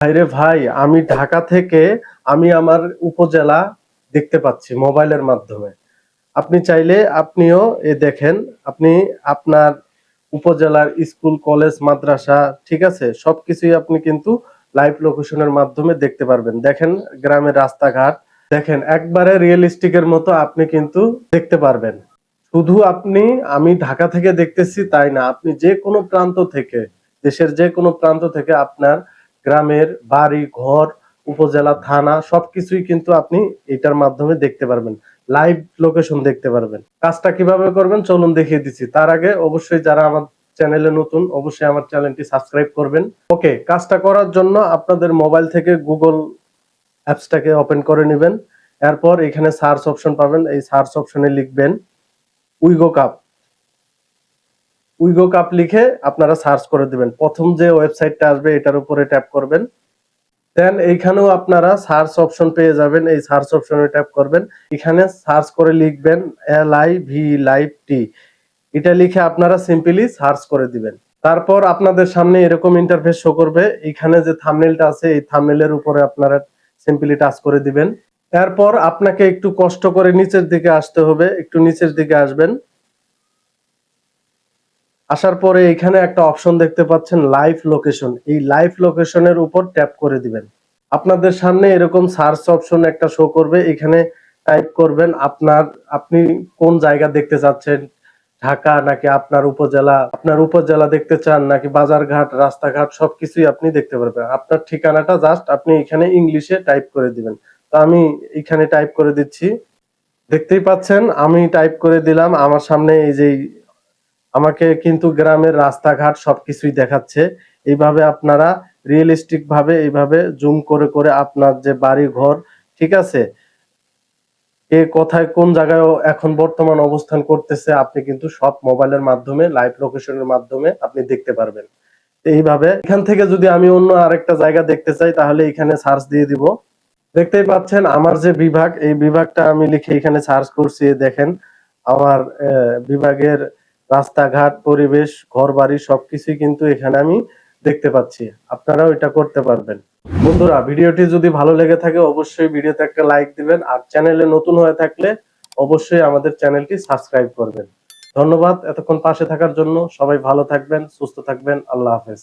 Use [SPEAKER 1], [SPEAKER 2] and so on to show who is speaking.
[SPEAKER 1] ভাইরে ভাই, আমি ঢাকা থেকে আমি আমার উপজেলা দেখতে পাচ্ছি মোবাইলের মাধ্যমে। আপনি চাইলে আপনিও এ দেখেন, আপনি আপনার উপজেলার স্কুল, কলেজ, মাদ্রাসা, ঠিক আছে, সবকিছুই আপনি কিন্তু লাইভ লোকেশনের মাধ্যমে দেখতে পারবেন। দেখেন গ্রামের রাস্তাঘাট, দেখেন একবারে রিয়েলিস্টিকের মতো আপনি কিন্তু দেখতে পারবেন। শুধু আপনি, আমি ঢাকা থেকে দেখতেছি তাই না, আপনি যে কোনো প্রান্ত থেকে, দেশের যে কোনো প্রান্ত থেকে আপনার গ্রামের বাড়ি, ঘর, উপজেলা, থানা, সবকিছুই কিন্তু আপনি এটার মাধ্যমে দেখতে পারবেন। লাইভ লোকেশন দেখতে পারবেন। কাজটা কীভাবে করবেন চলুন দেখিয়ে দিচ্ছি। তার আগে অবশ্যই যারা আমার চ্যানেলে নতুন, অবশ্যই আমার চ্যানেলটি সাবস্ক্রাইব করবেন। ওকে কাজটা করার জন্য আপনাদের মোবাইল থেকে গুগল অ্যাপসটাকে ওপেন করে নেবেন। এরপর এখানে সার্চ অপশন পাবেন। এই সার্চ অপশনে লিখবেন উইগো কাপ উইগো কাপ লিখে আপনারা সার্চ করে দিবেন। প্রথম যে ওয়েবসাইটটা আসবে, এটার উপরে ট্যাপ করবেন। দেন এইখানেও আপনারা সার্চ অপশন পেয়ে যাবেন। এই সার্চ অপশনে ট্যাপ করবেন। এখানে সার্চ করে লিখবেন L I V live T এটা লিখে আপনারা সিম্পলি সার্চ করে দিবেন। তারপর আপনাদের সামনে এরকম ইন্টারফেস শো করবে। এখানে যে থামনেলটা আছে, এই থামনেলের উপরে আপনারা সিম্পলি টাচ করে দিবেন। এরপর আপনাকে একটু কষ্ট করে নিচের দিকে আসতে হবে। একটু নিচের দিকে আসবেন। আসার পরে এখানে একটা অপশন দেখতে পাচ্ছেন লাইভ লোকেশন এই লাইভ লোকেশনের উপর ট্যাপ করে দিবেন। আপনাদের সামনে এরকম সার্চ অপশন একটা শো করবে। এখানে টাইপ করবেন আপনার, আপনি কোন জায়গা দেখতে চাচ্ছেন? ঢাকা নাকি আপনার উপজেলা? আপনার উপজেলা দেখতে চান নাকি বাজারঘাট, রাস্তাঘাট, সবকিছুই আপনি দেখতে পারবেন। আপনার ঠিকানাটা জাস্ট আপনি এখানে ইংলিশে টাইপ করে দিবেন। তো আমি এখানে টাইপ করে দিচ্ছি। দেখতেই পাচ্ছেন, আমি টাইপ করে দিলাম। আমার সামনে এই যে আমাকে কিন্তু গ্রামের রাস্তাঘাট সবকিছুই দেখাচ্ছে। এইভাবে আপনারা রিয়েলিস্টিক ভাবে এইভাবে জুম করে করে আপনার যে বাড়ি ঘর ঠিক আছে? কে কোথায় কোন জায়গায় এখন বর্তমান অবস্থান করতেছে, আপনি কিন্তু সব মোবাইলের মাধ্যমে লাইভ লোকেশনের মাধ্যমে আপনি দেখতে পারবেন। এইভাবে এখান থেকে যদি আমি অন্য আরেকটা জায়গা দেখতে চাই, তাহলে এখানে সার্চ দিয়ে দিব। দেখতেই পাচ্ছেন আমার যে বিভাগ, এই বিভাগটা আমি লিখে এখানে সার্চ করছি, দেখেন। আমার বিভাগের রাস্তাঘাট, পরিবেশ ঘর বাড়ি সবকিছুই কিন্তু এখানে আমি দেখতে পাচ্ছি। আপনারাও এটা করতে পারবেন। বন্ধুরা, ভিডিওটি যদি ভালো লেগে থাকে, অবশ্যই ভিডিওতে একটা লাইক দিবেন। আর চ্যানেলে নতুন হয়ে থাকলে অবশ্যই আমাদের চ্যানেলটি সাবস্ক্রাইব করবেন। ধন্যবাদ এতক্ষণ পাশে থাকার জন্য। সবাই ভালো থাকবেন, সুস্থ থাকবেন। আল্লাহ হাফেজ।